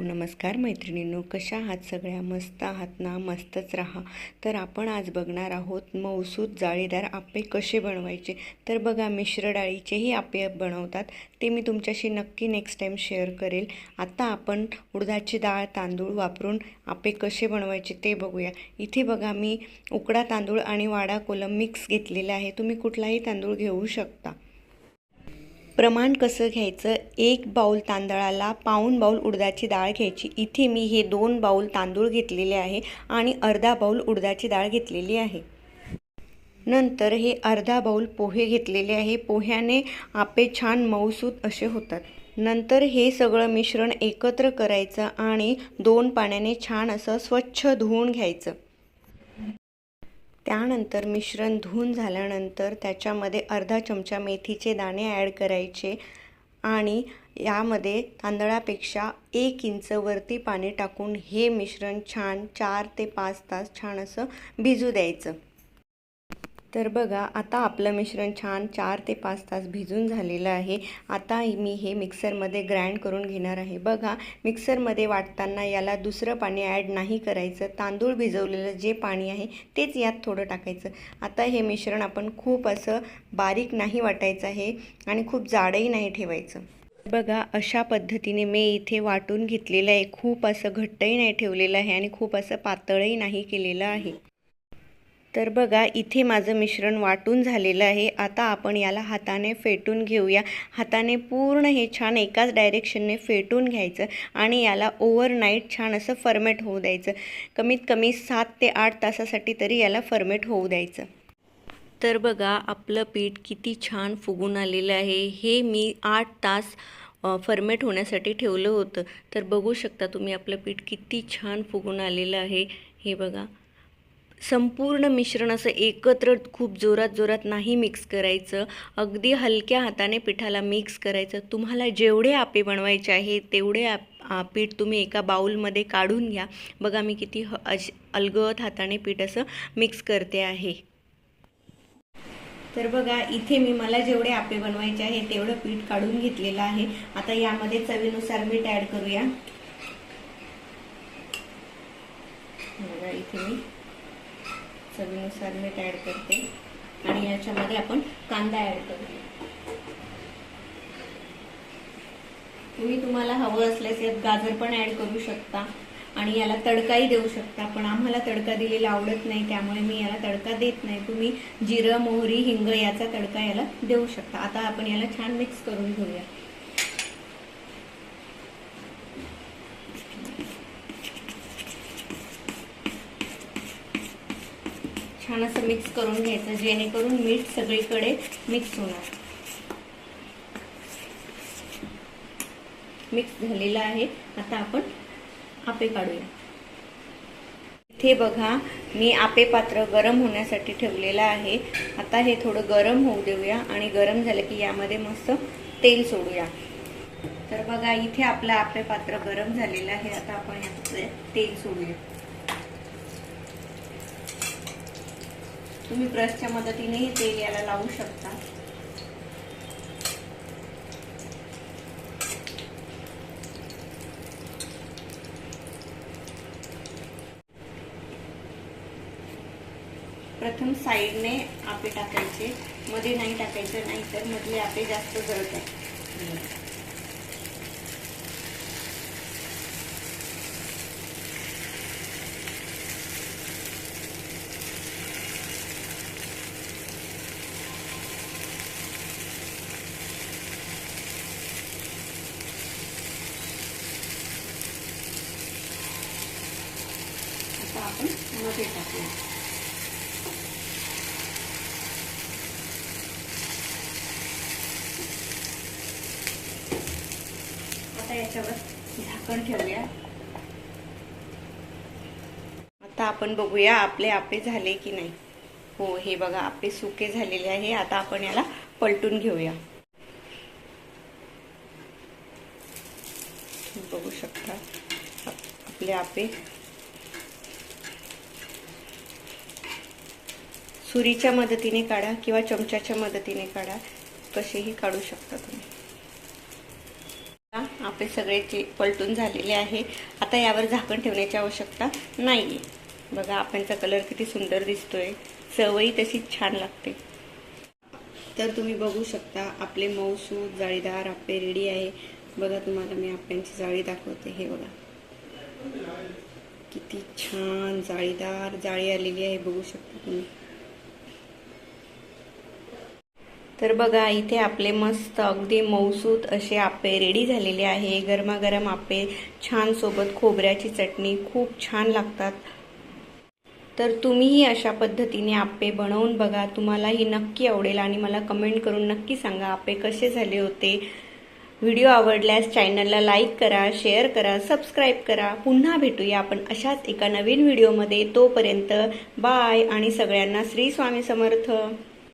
नमस्कार मैत्रिणींनो कशा आहात सगळ्या? मस्त आहात ना? मस्तच राहा. तर आपण आज बघणार आहोत मौसूद जाळीदार आपे कसे बनवायचे? तर बघा मिश्र डाळीचेही आपे बनवतात. ते मी तुमच्याशी नक्की नेक्स्ट टाईम शेअर करेल. आता आपण उडदाची डाळ तांदूळ वापरून आपे कसे बनवायचे ते बघूया. इथे बघा मी उकडा तांदूळ आणि वाडा कोलम मिक्स घेतलेला आहे. तुम्ही कुठलाही तांदूळ घेऊ शकता. प्रमाण कसं घ्यायचं? एक बाऊल तांदळाला पाऊण बाऊल उडदाची डाळ घ्यायची. इथे मी हे दोन बाऊल तांदूळ घेतलेले आहे आणि अर्धा बाऊल उडदाची डाळ घेतलेली आहे. नंतर हे अर्धा बाऊल पोहे घेतलेले आहे. पोह्याने आपे छान मऊसूत असे होतात. नंतर हे सगळं मिश्रण एकत्र करायचं आणि दोन पाण्याने छान असं स्वच्छ धुवून घ्यायचं. त्यानंतर मिश्रण धुवून झाल्यानंतर त्याच्यामध्ये अर्धा चमचा मेथीचे दाणे ॲड करायचे आणि यामध्ये तांदळापेक्षा एक इंच वरती पाणी टाकून हे मिश्रण छान चार ते पाच तास छान असं भिजू द्यायचं. तर बघा आता आपलं मिश्रण छान चार ते पाच तास भिजून झालेलं आहे. आता मी हे मिक्सरमध्ये ग्राइंड करून घेणार आहे. बघा मिक्सरमध्ये वाटताना याला दुसरं पाणी ॲड नाही करायचं. तांदूळ भिजवलेलं जे पाणी आहे तेच यात थोडं टाकायचं. आता हे मिश्रण आपण खूप असं बारीक नाही वाटायचं आहे आणि खूप जाडही नाही ठेवायचं. बघा अशा पद्धतीने मी इथे वाटून घेतलेलं आहे. खूप असं घट्टही नाही ठेवलेलं आहे आणि खूप असं पातळही नाही केलेलं आहे. तर बघा इथे माझं मिश्रण वाटून झालेलं आहे. आता आपण याला हाताने फेटून घेऊया. हाताने पूर्ण हे छान एकाच डायरेक्शनने फेटून घ्यायचं आणि याला ओव्हरनाईट छान असं फर्मेट होऊ द्यायचं. कमीत कमी सात ते आठ तासासाठी तरी याला फर्मेट होऊ द्यायचं. तर बघा आपलं पीठ किती छान फुगून आलेलं आहे. हे मी आठ तास फर्मेट होण्यासाठी ठेवलं होतं. तर बघू शकता तुम्ही आपलं पीठ किती छान फुगून आलेलं आहे. हे बघा. संपूर्ण मिश्रण असं एकत्र खूप जोरात जोरात नाही मिक्स करायचं. अगदी हलक्या हाताने पिठाला मिक्स करायचं. तुम्हाला जेवढे आपे बनवायचे आहे तेवढे आप पीठ तुम्ही एका बाऊलमध्ये काढून घ्या. बघा मी किती ह अज अलगद हाताने पीठ असं मिक्स करते आहे. तर बघा इथे मी मला जेवढे आपे बनवायचे आहे तेवढं पीठ काढून घेतलेलं आहे. आता यामध्ये चवीनुसार मीठ ॲड करूया. बघा इथे मी चवीनुसार मीठ ॲड करते. आणि याच्यामध्ये आपण कांदा ॲड करतो. तुम्ही तुम्हाला हवं असल्यास यात गाजर पण ॲड करू शकता. आणि याला तडकाही देऊ शकता पण आम्हाला तडका दिलेला आवडत नाही त्यामुळे मी याला तडका देत नाही. तुम्ही जिरं मोहरी हिंग याचा तडका याला देऊ शकता. आता आपण याला छान मिक्स करून घेऊया. छान असं मिक्स करून घ्यायचं जेणेकरून मीठ सगळीकडे मिक्स होणार. मिक्स झालेलं आहे. आता आपण आपे काढूया. इथे बघा मी आपे पात्र गरम होण्यासाठी ठेवलेलं आहे. आता हे थोडं गरम होऊ देऊया आणि गरम झालं की यामध्ये मस्त तेल सोडूया. तर बघा इथे आपलं आपे पात्र गरम झालेलं आहे. आता आपण याचं तेल सोडूया. तुम्ही ब्रशच्या मदतीनेही तेल याला लावू शकता. प्रथम साईडने आपे टाकायचे. मध्ये नाही टाकायचं नाही तर मधले आपे जास्त जळत आहे आता आपण मध्ये टाकूया. आता याच्यावर झाकण ठेवूया. आता आपण बघूया आपले आपे झाले की नाही. हो हे बघा आपले सुके झालेले आहे. आता आपण याला पलटून घेऊया. बघू शकता आपले आपे सुरीच्या मदतीने काढा किंवा चमच्याच्या मदतीने काढा. कसेही काढू शकता तुम्ही. आपले सगळे जे पलटून झालेले आहे आता यावर झाकण ठेवण्याची आवश्यकता नाही आहे बघा आप्यांचा कलर किती सुंदर दिसतोय. चवही तशीच छान लागते. तर तुम्ही बघू शकता आपले मऊसूद जाळीदार आपले रेडी आहे. बघा तुम्हाला मी आप्यांची जाळी दाखवते. हे बघा. किती छान जाळीदार जाळी आलेली आहे. बघू शकता तुम्ही. तर बघा इथे आपले मस्त अगदी मौसूत असे आप्पे रेडी झालेले आहे. गरमागरम आप्पे छान सोबत खोबऱ्याची चटणी खूप छान लागतात. तर तुम्हीही अशा पद्धतीने आप्पे बनवून बघा. तुम्हालाही नक्की आवडेल आणि मला कमेंट करून नक्की सांगा आप्पे कसे झाले होते. व्हिडिओ आवडल्यास चॅनलला लाईक करा शेअर करा सबस्क्राईब करा. पुन्हा भेटूया आपण अशाच एका नवीन व्हिडिओमध्ये. तोपर्यंत बाय आणि सगळ्यांना श्री स्वामी समर्थ.